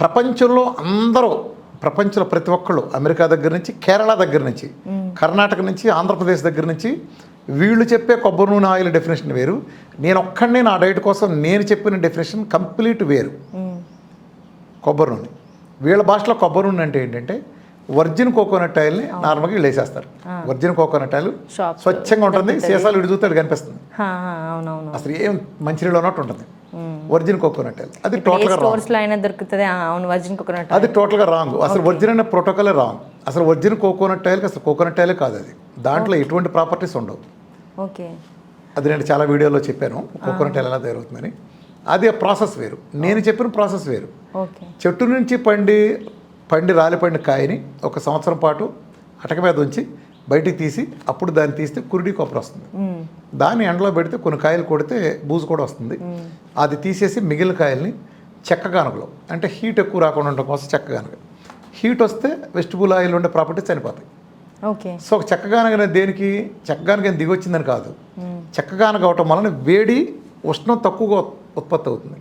ప్రపంచంలో అందరూ ప్రపంచంలో ప్రతి ఒక్కళ్ళు అమెరికా దగ్గర నుంచి కేరళ దగ్గర నుంచి కర్ణాటక నుంచి ఆంధ్రప్రదేశ్ దగ్గర నుంచి వీళ్ళు చెప్పే కొబ్బరి నూనె ఆయిల్ డెఫినేషన్ వేరు. నేను ఒక్కడినే నా డైట్ కోసం నేను చెప్పిన డెఫినేషన్ కంప్లీట్ వేరు. కొబ్బరి నూనె. వీళ్ళ భాషలో కొబ్బరి నూనె అంటే ఏంటంటే వర్జిన్ కోకోనట్ ఆయిల్ని నార్మల్గా వీళ్ళు వేసేస్తారు. వర్జిన్ కోకోనట్ ఆయిల్ స్వచ్ఛంగా ఉంటుంది సీసాలు చూస్తే కనిపిస్తుంది. అసలు ఏం మంచినీళ్ళు ఉన్నట్టు ఉంటుంది. వర్జిన్ కోకోనట్ ఆయిల్ అది టోటల్గా రాంగ్. దొరుకుతుంది. అవును వర్జిన్ కోకోనట్ అది టోటల్గా రాంగ్. అసలు ఒరిజిన్ అనే ప్రోటోకాలే రాంగ్. అసలు ఒరిజిన్ కోకోనట్ ఆయిల్కి అసలు కోకోనట్ ఆయిలే కాదు అది. దాంట్లో ఎటువంటి ప్రాపర్టీస్ ఉండవు. ఓకే. అది నేను చాలా వీడియోలో చెప్పాను. కోకోనట్ ఆయిల్ ఎలా తయారవుతుందని. అది ప్రాసెస్ వేరు. నేను చెప్పిన ప్రాసెస్ వేరు. చెట్టు నుంచి పండి పండి రాలిపండిన కాయని ఒక సంవత్సరం పాటు అటక మీద ఉంచి బయటికి తీసి అప్పుడు దాన్ని తీస్తే కురిడి కొబ్బరి వస్తుంది. దాన్ని ఎండలో పెడితే కొన్ని కాయలు కొడితే బూజు కూడా వస్తుంది. అది తీసేసి మిగిలిన కాయల్ని చెక్క అంటే హీట్ ఎక్కువ రాకుండా ఉండడం కోసం చెక్క హీట్ వస్తే వెజిటబుల్ ఆయిల్ ఉండే ప్రాపర్టీస్ చనిపోతాయి. ఓకే. సో ఒక చెక్క గానుగ అనేది దేనికి? చెక్క గానుగ ఏం దిగొచ్చిందని కాదు. చెక్క గానుగ అవటం వలన వేడి ఉష్ణం తక్కువగా ఉత్- ఉత్పత్తి అవుతుంది.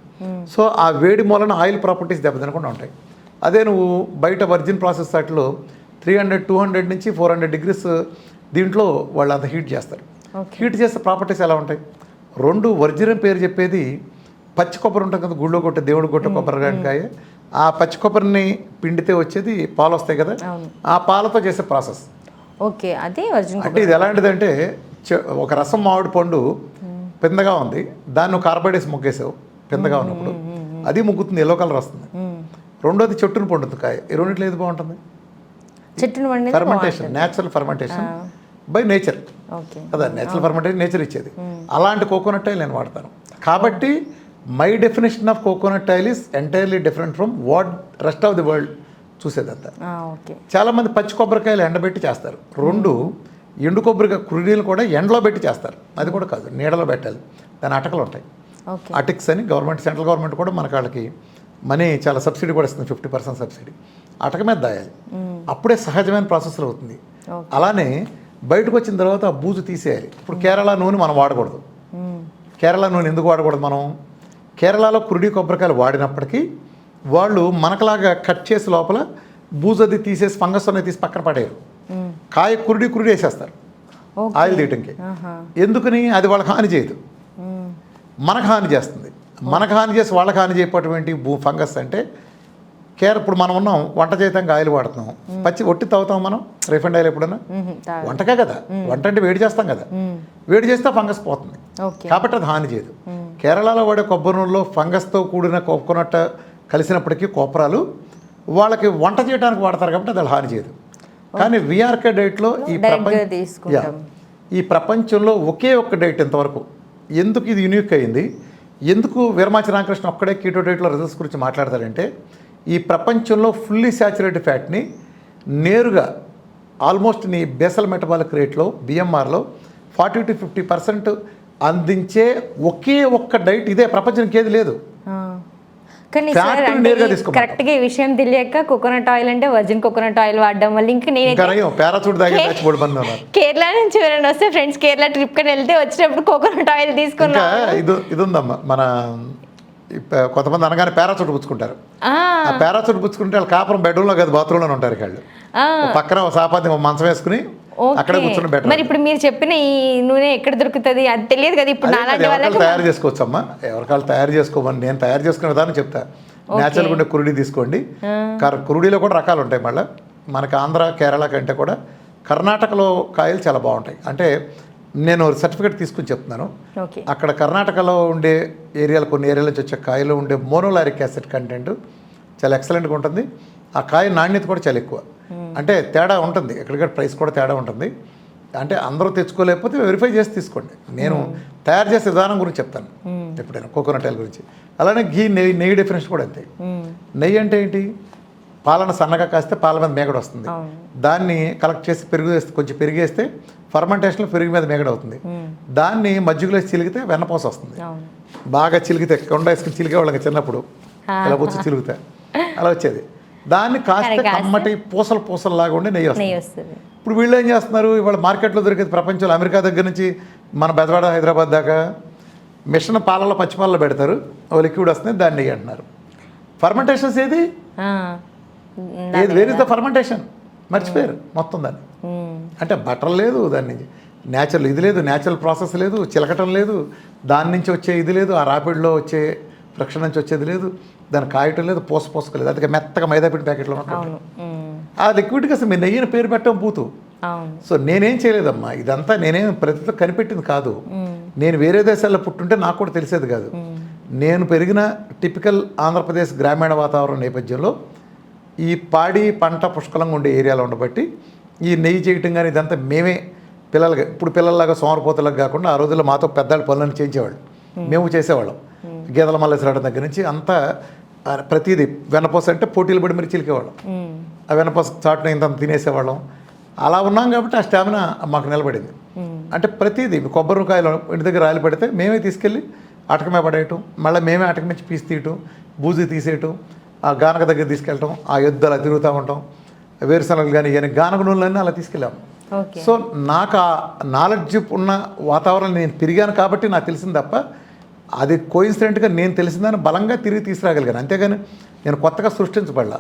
సో ఆ వేడి మూలన ఆయిల్ ప్రాపర్టీస్ దెబ్బతినకుండా ఉంటాయి. అదే నువ్వు బయట వర్జిన్ ప్రాసెస్ వాటిలో త్రీ హండ్రెడ్ టూ హండ్రెడ్ నుంచి ఫోర్ హండ్రెడ్ డిగ్రీస్ దీంట్లో వాళ్ళు అంత హీట్ చేస్తారు. హీట్ చేసే ప్రాపర్టీస్ ఎలా ఉంటాయి? రెండు వర్జిన్ పేరు చెప్పేది పచ్చి కొబ్బరి ఉంటుంది కదా గుళ్ళో కొట్టే దేవుడు కొట్టే కొబ్బరికాయ ఆ పచ్చి కొబ్బరిని పిండితే వచ్చేది పాలు వస్తాయి కదా. ఆ పాలతో చేసే ప్రాసెస్ ఓకే అదే వర్జిన్ అంటే ఇది ఎలాంటిదంటే ఒక రసం మామిడి పండు పిందగా ఉంది దాన్ని కార్బైడేసి ముగ్గేసావు పిందగా ఉన్నప్పుడు. అది ముగ్గుతుంది ఎల్లో కలర్ వస్తుంది. రెండోది చెట్టును పండుతుంది కాయ. ఈ రెండిట్లో ఏది బాగుంటుంది? చెట్టును fermentation natural fermentation by nature కదా నేచురల్ ఫర్మెంటేషన్ నేచర్ ఇచ్చేది. అలాంటి కోకోనట్ ఆయిల్ నేను వాడతాను. కాబట్టి my definition of coconut oil is entirely different from what rest of the world చూసేదంతా. చాలామంది పచ్చి కొబ్బరికాయలు ఎండబెట్టి చేస్తారు. రెండు ఎండు కొబ్బరికాయ కుర్రీలు కూడా ఎండలో పెట్టి చేస్తారు. అది కూడా కాదు నీడలో పెట్టాలి. దాని అటకలు ఉంటాయి. అటిక్స్ అని గవర్నమెంట్ సెంట్రల్ గవర్నమెంట్ కూడా మనకి వాళ్ళకి మనీ చాలా సబ్సిడీ కూడా ఇస్తుంది ఫిఫ్టీ పర్సెంట్ సబ్సిడీ. అటక మీద దాయాలి. అప్పుడే సహజమైన ప్రాసెస్లో అవుతుంది. అలానే బయటకు వచ్చిన తర్వాత ఆ బూజు తీసేయాలి. ఇప్పుడు కేరళ నూనె మనం వాడకూడదు. కేరళ నూనె ఎందుకు వాడకూడదు మనం? కేరళలో కురుడి కొబ్బరికాయలు వాడినప్పటికీ వాళ్ళు మనకలాగా కట్ చేసి లోపల బూజది తీసేసి ఫంగస్ అనేది తీసి పక్కన పడేయరు. కాయ కురుడి కురుడి వేసేస్తారు. ఆయిల్ తీయటంకి. ఎందుకని? అది వాళ్ళకి హాని చేయదు. మనకు హాని చేస్తుంది. మనకు హాని చేసి వాళ్ళకి హాని చేయటటువంటి భూ ఫంగస్ అంటే కేర్ ఇప్పుడు మనం ఉన్నాం వంట చేయటానికి ఆయిల్ వాడుతున్నాం. పచ్చి ఒట్టి తాగుతాం మనం రిఫైండ్ ఆయిల్. తా- వంటకే కదా. వంట అంటే వేడి చేస్తాం కదా. వేడి చేస్తే ఫంగస్ పోతుంది. కాబట్టి అది హాని చేయదు. కేరళలో వాడే కొబ్బరి నూనెలో ఫంగస్తో కూడిన కోకోనట్ కలిసినప్పటికీ కోపరాలు వాళ్ళకి వంట చేయడానికి వాడతారు కాబట్టి అది హాని చేయదు. కానీ విఆర్కే డైట్లో ఈ ప్రపంచ. ఈ ప్రపంచంలో ఒకే ఒక్క డైట్ ఇంతవరకు. ఎందుకు ఇది యూనిక్ అయింది? ఎందుకు వీరమాచి రామకృష్ణ ఒక్కడే కీటో డైట్లో రిజల్ట్స్ గురించి మాట్లాడతారంటే ఈ ప్రపంచంలో ఫుల్లీ సాచురేటెడ్ ఫ్యాట్ని నేరుగా ఆల్మోస్ట్ నీ బేసల్ మెటబాలిక్ రేట్లో బిఎంఆర్లో ఫార్టీ టు ఫిఫ్టీ పర్సెంట్ అందించే ఒకే ఒక్క డైట్ ఇదే ప్రపంచానికి ఏది లేదు. కానీ తీసుకోమంటాం. కరెక్ట్గా ఈ విషయం తెలియక కోకోనట్ ఆయిల్ అంటే వర్జిన్ కోకోనట్ ఆయిల్ వాడడం వల్ల ఇంకా నేను పారాచూట్ కేరళ నుంచి ఎవరైనా వస్తే ఫ్రెండ్స్ కేరళ ట్రిప్ కని వెళ్తే వచ్చినప్పుడు కోకోనట్ ఆయిల్ తీసుకున్నా ఇది ఇది ఉందమ్మా మన కొంతమంది అనగానే పారాచూట్ పుచ్చుకుంటారు ఆ, పారాచూట్ పుచ్చుకుంటే వాళ్ళు కాపురం బెడ్రూమ్లో కాదు బాత్రూంలోనే ఉంటారు వాళ్ళు. పక్కన సాపాతి మంచం వేసుకుని. అక్కడే కూర్చుని బెటర్ మరి ఇప్పుడు మీరు చెప్పిన ఈ నూనె ఎక్కడ దొరుకుతుంది అది తెలియదు కదా ఇప్పుడు నాలాంటి ఎవరికాళ్ళు వాళ్ళకి తయారు చేసుకోవచ్చమ్మా. ఎవరికాళ్ళు తయారు చేసుకోమని నేను తయారు చేసుకునే విధానం చెప్తా. న్యాచురల్గా ఉండే కురుడి తీసుకోండి. కర్ కురుడిలో కూడా రకాలు ఉంటాయి మళ్ళీ. మనకి ఆంధ్ర కేరళ కంటే కూడా కర్ణాటకలో కాయలు చాలా బాగుంటాయి. అంటే నేను సర్టిఫికేట్ తీసుకుని చెప్తున్నాను. అక్కడ కర్ణాటకలో ఉండే ఏరియాలు కొన్ని ఏరియాల నుంచి వచ్చే కాయలో ఉండే మోనోలారిక్ యాసిడ్ కంటెంట్ చాలా ఎక్సలెంట్గా ఉంటుంది. ఆ కాయ నాణ్యత కూడా చాలా ఎక్కువ. అంటే తేడా ఉంటుంది. ఎక్కడికక్కడ ప్రైస్ కూడా తేడా ఉంటుంది. అంటే అందరూ తెచ్చుకోలేకపోతే వెరిఫై చేసి తీసుకోండి. నేను తయారు చేసే విధానం గురించి చెప్తాను. ఎప్పుడైనా కోకోనట్ ఆయిల్ గురించి. అలానే ఘీ నెయ్యి నెయ్యి డిఫరెన్స్ కూడా అంతే. నెయ్యి అంటే ఏంటి? పాలన సన్నగా కాస్తే పాల మీద మేగడ వస్తుంది. దాన్ని కలెక్ట్ చేసి పెరుగు వేస్తే కొంచెం పెరిగేస్తే ఫర్మెంటేషన్లో పెరుగు మీద మేగడ అవుతుంది. దాన్ని మజ్జిగలో వేసి చిలిగితే వెన్నపోస వస్తుంది. బాగా చిలిగితే కొండ వేసుకుని చిలిగే వాళ్ళకి చిన్నప్పుడు. ఇలా వచ్చి చిలుగుతా అలా వచ్చేది. దాన్ని కాస్త కమ్మటి పూసలు పూసలు లాగా ఉండి నెయ్యి వస్తుంది. ఇప్పుడు వీళ్ళు ఏం చేస్తున్నారు? ఇవాళ మార్కెట్లో దొరికేది ప్రపంచంలో అమెరికా దగ్గర నుంచి మన బెదవాడ హైదరాబాద్ దాకా మిషన్ పాలలో పచ్చిపాలలో పెడతారు. ఓ లిక్విడ్ వస్తుంది దాన్ని నెయ్యి అంటున్నారు. ఫర్మెంటేషన్స్ ఏది. ఏది? వేర్ ఇస్ ద ఫర్మెంటేషన్ మర్చిపోయారు మొత్తం దాన్ని. అంటే బటర్ లేదు దాని నుంచి. న్యాచురల్ ఇది లేదు న్యాచురల్ ప్రాసెస్ లేదు చిలకటం లేదు. దాని నుంచి వచ్చే ఇది లేదు ఆ రాపిడ్లో వచ్చే ఫ్రిక్షన్ నుంచి వచ్చేది లేదు దాన్ని కాయటం లేదు పోస పోసుకోలేదు అందుకే మెత్తగా మైదా పిండి ప్యాకెట్లో ఉమ్. ఆ లిక్విడ్కి అసలు మీరు నెయ్యిని పేరు పెట్టడం పూతు. సో నేనేం చేయలేదమ్మా. ఇదంతా నేనేం ప్రతితో కనిపెట్టింది కాదు. నేను వేరే దేశాల్లో పుట్టుంటే నాకు కూడా తెలిసేది కాదు. నేను పెరిగిన టిపికల్ ఆంధ్రప్రదేశ్ గ్రామీణ వాతావరణ నేపథ్యంలో ఈ పాడి పంట పుష్కలంగా ఉండే ఏరియాలో ఉండబట్టి ఈ నెయ్యి చేయటం కానీ ఇదంతా మేమే పిల్లలకి ఇప్పుడు పిల్లల్లాగా సోమరపోతలకు కాకుండా ఆ రోజుల్లో మాతో పెద్దవాళ్ళు పనులను చేయించేవాళ్ళు. మేము చేసేవాళ్ళం. గేదెల మల్లెసరాడడం దగ్గర నుంచి అంతా ప్రతిదీ వెన్నపోస అంటే పోటీలు పడి మరి చిలికేవాళ్ళం. ఆ వెనపస చాటున ఇంత తినేసేవాళ్ళం. అలా ఉన్నాం కాబట్టి ఆ స్టామినా మాకు నిలబడింది. అంటే ప్రతిదీ కొబ్బరికాయలు ఇంటి దగ్గర రాయలు పెడితే మేమే తీసుకెళ్ళి అటకమే పడేయటం మళ్ళీ మేమే అటక నుంచి పీసి తీయటం బూజు తీసేయటం ఆ గానక దగ్గర తీసుకెళ్ళటం ఆ ఎద్దు అలా తిరుగుతూ ఉంటాం. వేరుశనగలు కానీ ఇవన్నీ గానక నూనెలన్నీ అలా తీసుకెళ్ళాము. సో నాకు ఆ నాలెడ్జ్ ఉన్న వాతావరణం నేను తిరిగాను కాబట్టి నాకు తెలిసింది తప్ప అది కోయిన్సిడెంట్గా నేను తెలిసిందని బలంగా తిరిగి తీసుకురాగలిగాను. అంతేగాని నేను కొత్తగా సృష్టించబడలా.